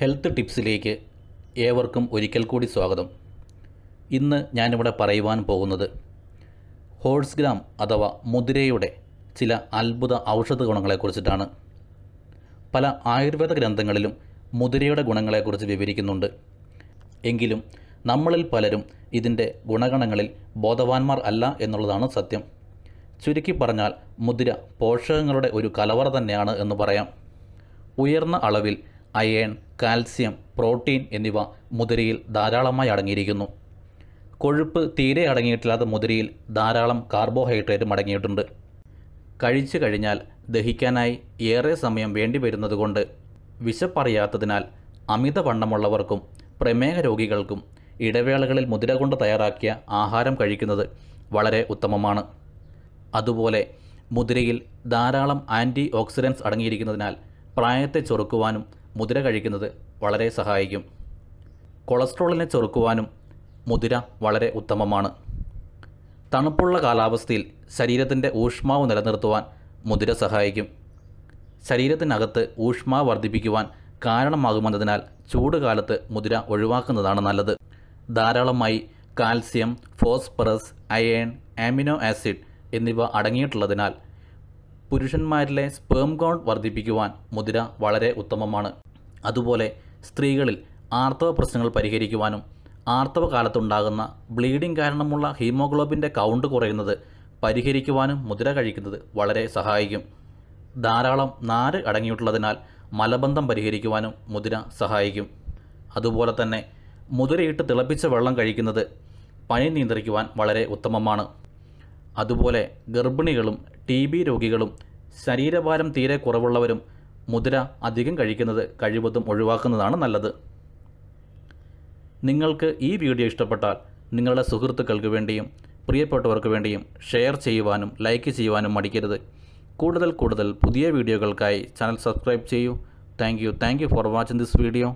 Health ടിപ്സിലേക്ക് ഏവർക്കും ഒരിക്കൽ കൂടി സ്വാഗതം. ഇന്ന് ഞാനിവിടെ പറയുവാൻ പോകുന്നത് ഹോഴ്സ് ഗ്രാം അഥവാ മുതിരയുടെ ചില അത്ഭുത ഔഷധ ഗുണങ്ങളെക്കുറിച്ചിട്ടാണ് പല ആയുർവേദ ഗ്രന്ഥങ്ങളിലും മുതിരയുടെ ഗുണങ്ങളെക്കുറിച്ച് വിവരിക്കുന്നുണ്ട്. എങ്കിലും നമ്മളിൽ പലരും ഇതിന്റെ ഗുണഗണങ്ങളിൽ ബോധവാന്മാർ അല്ല എന്നുള്ളതാണ് സത്യം. ചുരുക്കി പറഞ്ഞാൽ മുതിര പോഷകങ്ങളുടെ ഒരു കലവറ തന്നെയാണ് എന്ന് പറയാം. ഉയർന്ന അളവിൽ അയേൺ കാൽസ്യം പ്രോട്ടീൻ എന്നിവ മുതിരയിൽ ധാരാളമായി അടങ്ങിയിരിക്കുന്നു. കൊഴുപ്പ് തീരെ അടങ്ങിയിട്ടില്ലാത്ത മുതിരയിൽ ധാരാളം കാർബോഹൈഡ്രേറ്റും അടങ്ങിയിട്ടുണ്ട്. കഴിച്ചു കഴിഞ്ഞാൽ ദഹിക്കാനായി ഏറെ സമയം വേണ്ടി വരുന്നതുകൊണ്ട് വിശപ്പറിയാത്തതിനാൽ അമിതവണ്ണമുള്ളവർക്കും പ്രമേഹ രോഗികൾക്കും ഇടവേളകളിൽ മുതിര കൊണ്ട് തയ്യാറാക്കിയ ആഹാരം കഴിക്കുന്നത് വളരെ ഉത്തമമാണ്. അതുപോലെ മുതിരയിൽ ധാരാളം ആന്റി ഓക്സിഡൻസ് അടങ്ങിയിരിക്കുന്നതിനാൽ പ്രായത്തെ ചൊറുക്കുവാനും മുതിര കഴിക്കുന്നത് വളരെ സഹായിക്കും. കൊളസ്ട്രോളിനെ ചെറുക്കുവാനും മുതിര വളരെ ഉത്തമമാണ്. തണുപ്പുള്ള കാലാവസ്ഥയിൽ ശരീരത്തിന്റെ ഊഷ്മാവ് നിലനിർത്തുവാൻ മുതിര സഹായിക്കും. ശരീരത്തിനകത്ത് ഊഷ്മാവ് വർദ്ധിപ്പിക്കുവാൻ കാരണമാകുമെന്നതിനാൽ ചൂട് കാലത്ത് മുതിര ഒഴിവാക്കുന്നതാണ് നല്ലത്. ധാരാളമായി calcium phosphorus iron amino acid എന്നിവ അടങ്ങിയിട്ടുള്ളതിനാൽ പുരുഷന്മാരിലെ സ്പേം കൗണ്ട് വർദ്ധിപ്പിക്കുവാൻ മുതിര വളരെ ഉത്തമമാണ്. അതുപോലെ സ്ത്രീകളിൽ ആർത്തവ പ്രശ്നങ്ങൾ പരിഹരിക്കുവാനും ആർത്തവ കാലത്തുണ്ടാകുന്ന ബ്ലീഡിംഗ് കാരണമുള്ള ഹീമോഗ്ലോബിന്റെ കൗണ്ട് കുറയുന്നത് പരിഹരിക്കുവാനും മുതിര കഴിക്കുന്നത് വളരെ സഹായിക്കും. ധാരാളം നാര് അടങ്ങിയിട്ടുള്ളതിനാൽ മലബന്ധം പരിഹരിക്കുവാനും മുതിര സഹായിക്കും. അതുപോലെ തന്നെ മുതിരയിട്ട് തിളപ്പിച്ച വെള്ളം കഴിക്കുന്നത് പനി നിയന്ത്രിക്കുവാൻ വളരെ ഉത്തമമാണ്. അതുപോലെ ഗർഭിണികളും ടി ബി രോഗികളും ശരീരഭാരം തീരെ കുറവുള്ളവരും മുതിര അധികം കഴിക്കുന്നത് കഴിവതും ഒഴിവാക്കുന്നതാണ് നല്ലത്. നിങ്ങൾക്ക് ഈ വീഡിയോ ഇഷ്ടപ്പെട്ടാൽ നിങ്ങളുടെ സുഹൃത്തുക്കൾക്ക് വേണ്ടിയും പ്രിയപ്പെട്ടവർക്ക് വേണ്ടിയും ഷെയർ ചെയ്യുവാനും ലൈക്ക് ചെയ്യുവാനും മടിക്കരുത്. കൂടുതൽ കൂടുതൽ പുതിയ വീഡിയോകൾക്കായി ചാനൽ സബ്സ്ക്രൈബ് ചെയ്യൂ. Thank you. Thank you for watching this video.